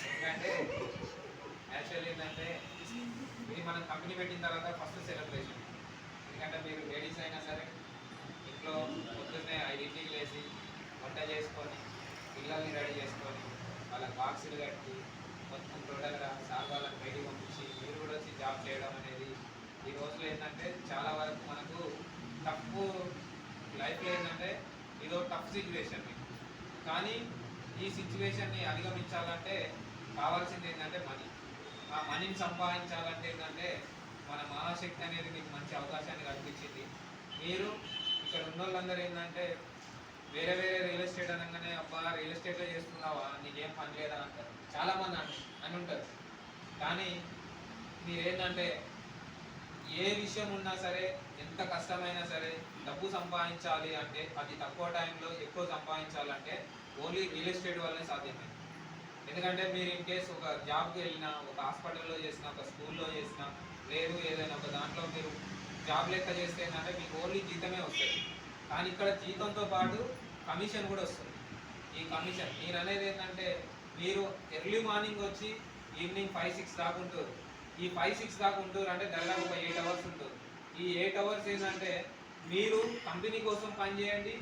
ఎందుకంటే యాక్చువల్లీ ఏంటంటే ఇది మనం కంపెనీ పెట్టిన తర్వాత ఫస్ట్ సెలబ్రేషన్ ఎందుకంటే మీరు లేడీస్ అయినా సరే ఇంట్లో పొద్దున్నే ఐదింటికి లేచి వంట చేసుకొని పిల్లల్ని రెడీ చేసుకొని వాళ్ళ బాక్సులు కట్టి మొత్తం టోటల్గా సార్ వాళ్ళని బయటికి పంపించి మీరు కూడా వచ్చి జాబ్ చేయడం అనేది ఈ రోజులో ఏంటంటే చాలా వరకు మనకు తప్పు లైఫ్లో ఏంటంటే ఇదో టఫ్ సిచ్యువేషన్ కానీ ఈ సిచ్యువేషన్ని అధిగమించాలంటే కావాల్సింది ఏంటంటే మనీ. ఆ మనీని సంపాదించాలంటే ఏంటంటే మన మహాశక్తి అనేది మీకు మంచి అవకాశాన్ని కల్పించింది. మీరు ఇక్కడ ఉన్న వాళ్ళందరూ ఏంటంటే వేరే వేరే రియల్ ఎస్టేట్ అనగానే అబ్బా రియల్ ఎస్టేట్లో చేస్తున్నావా? నీకేం పని లేదా? అంటారు. చాలామంది అని అని ఉంటారు. కానీ మీరేంటంటే ఏ విషయం ఉన్నా సరే ఎంత కష్టమైనా సరే డబ్బు సంపాదించాలి అంటే అది తక్కువ టైంలో ఎక్కువ సంపాదించాలంటే ఓన్లీ రియల్ ఎస్టేట్ వల్లనే సాధ్యమైంది. ఎందుకంటే మీరు ఇన్ కేస్ ఒక జాబ్కి వెళ్ళినా ఒక హాస్పిటల్లో చేసినా ఒక స్కూల్లో చేసినా లేదు ఏదైనా ఒక దాంట్లో మీరు జాబ్ లెక్క చేస్తే ఏంటంటే మీకు ఓన్లీ జీతమే వస్తుంది. కానీ ఇక్కడ జీతంతో పాటు కమిషన్ కూడా వస్తుంది. ఈ కమిషన్ మీరు అనేది ఏంటంటే మీరు ఎర్లీ మార్నింగ్ వచ్చి ఈవినింగ్ ఫైవ్ సిక్స్ దాకా ఉంటారు. ఈ ఫైవ్ సిక్స్ దాకా ఉంటారు అంటే దాదాపు ఒక ఎయిట్ అవర్స్ ఉంటుంది. ఈ ఎయిట్ అవర్స్ ఏంటంటే మీరు కంపెనీ కోసం పని చేయండి